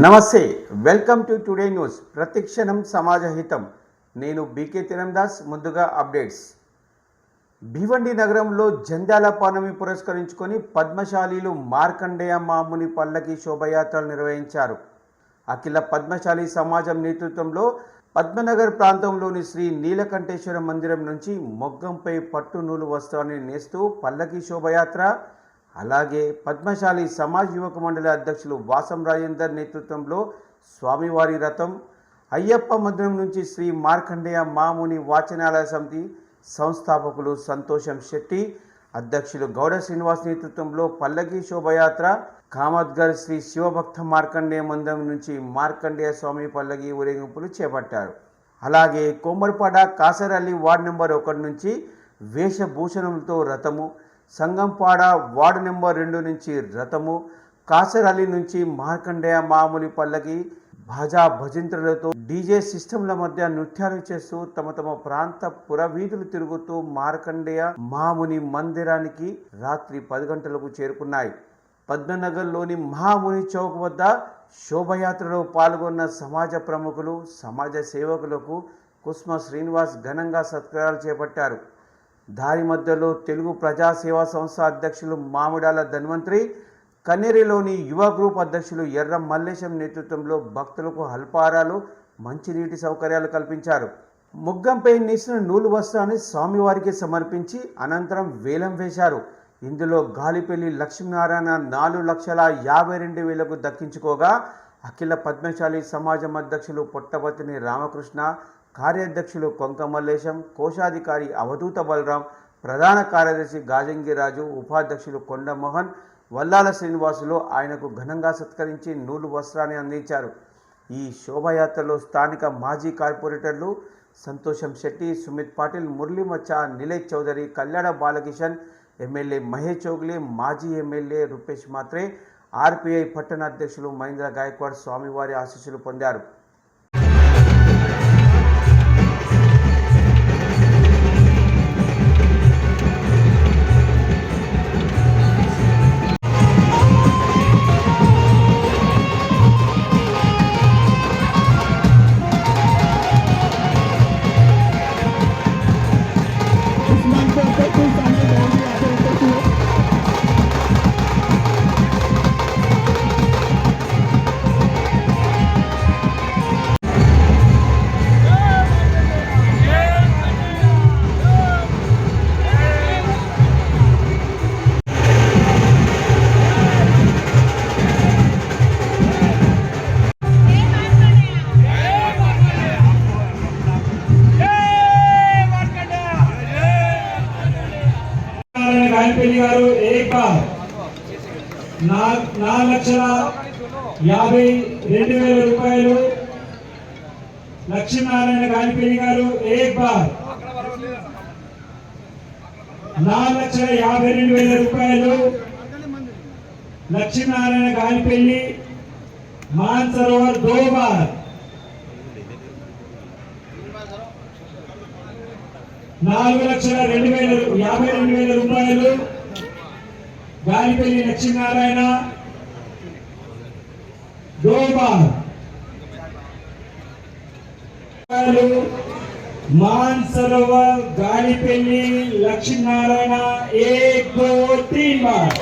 నమస్తే welcome to today news. ప్రతిక్షణం సమాజ హితం నేను బీకే తిరందాస్ ముందుగా అప్డేట్స్. భివండి నగరంలో జంధ్యాల పౌర్ణమి పురస్కరించుకొని పద్మశాలీలు మార్కండేయ మాముని పల్లకి శోభయాత్రలు నిర్వహించారు. అఖిల పద్మశాలి సమాజం నేతృత్వంలో పద్మనగర్ ప్రాంతంలోని శ్రీ నీలకంఠేశ్వర మందిరం నుంచి మొగ్గంపై పట్టు నూలు వస్త్రాన్ని నేస్తూ పల్లకి శోభయాత్ర అలాగే పద్మశాలి సమాజ్ యువక మండలి అధ్యక్షులు వాసం రాజేందర్ నేతృత్వంలో స్వామివారి రథం అయ్యప్ప మందిరం నుంచి శ్రీ మార్కండేయ మాముని వాచనాలయ సమితి సంస్థాపకులు సంతోషం శెట్టి అధ్యక్షులు గౌడ శ్రీనివాస్ నేతృత్వంలో పల్లకి శోభయాత్ర కామద్గర్ శ్రీ శివభక్త మార్కండేయ మందిరం నుంచి మార్కండేయ స్వామి పల్లకి ఊరేగింపులు చేపట్టారు. అలాగే కొమ్మరిపాడ కాసరల్లి వార్డు నెంబర్ ఒకటి నుంచి వేషభూషణంతో రథము సంగంపాడ వార్డు నెంబర్ రెండు నుంచి రథము కాసరల్లి నుంచి మార్కండేయ మామూలి పల్లకి భాజా భజంత్రులతో డీజే సిస్టంల మధ్య నృత్యాలు చేస్తూ తమ తమ ప్రాంత పురవీధులు తిరుగుతూ మార్కండేయ మాముని మందిరానికి రాత్రి పది గంటలకు చేరుకున్నాయి. పద్మనగర్లోని మహాముని చౌక్ వద్ద శోభయాత్రలో పాల్గొన్న సమాజ ప్రముఖులు సమాజ సేవకులకు కుస్మ శ్రీనివాస్ ఘనంగా సత్కారాలు చేపట్టారు. దారి మధ్యలో తెలుగు ప్రజాసేవా సంస్థ అధ్యక్షులు మామిడాల ధన్వంతరి కన్నేరిలోని యువ గ్రూప్ అధ్యక్షులు ఎర్ర మల్లేశం నేతృత్వంలో భక్తులకు అల్పారాలు మంచినీటి సౌకర్యాలు కల్పించారు. ముగ్గంపై నేసిన నూలు వస్త్రాన్ని స్వామివారికి సమర్పించి అనంతరం వేలం వేశారు. ఇందులో గాలిపల్లి లక్ష్మీనారాయణ నాలుగు లక్షల యాభై రెండు వేలకు దక్కించుకోగా అఖిల పద్మశాలి సమాజం అధ్యక్షులు పొట్టపతిని రామకృష్ణ కార్యాధ్యక్షులు కొంక మల్లేశం కోశాధికారి అవధూత బలరాం ప్రధాన కార్యదర్శి గాజంగిరాజు ఉపాధ్యక్షులు కొండమోహన్ వల్లాల శ్రీనివాసులు ఆయనకు ఘనంగా సత్కరించి నూలు వస్త్రాన్ని అందించారు. ఈ శోభయాత్రలో స్థానిక మాజీ కార్పొరేటర్లు సంతోషం శెట్టి సుమిత్ పాటిల్ మురళీ మచ్చా నిలేష్ చౌదరి కళ్యాణ బాలకిషన్ ఎమ్మెల్యే మహేష్ చౌగ్లీ మాజీ ఎమ్మెల్యే రూపేష్ మాత్రే ఆర్పిఐ పట్టణ అధ్యక్షులు మహేంద్ర గాయక్వాడ్ స్వామివారి ఆశీస్సులు పొందారు. నారాయణ గారు ఏక్ బార్ నాలుగు లక్షల యాభై రెండు వేల రూపాయలు లక్ష్మీనారాయణ గాయపల్లి గారు ఏక్ బార్ నాలుగు లక్షల యాభై రెండు వేల రూపాయలు లక్ష్మీనారాయణ గాయపల్లి మాన్ సరోవర్ దో బార్ నాలుగు లక్షల రెండు వేల యాభై రెండు వేల రూపాయలు గాలిపల్లి లక్ష్మీనారాయణ డోబార్. రూపాయలు మాన్ సరోవర్ గాలిపల్లి లక్ష్మీనారాయణ ఏక్ దో తీన్ బార్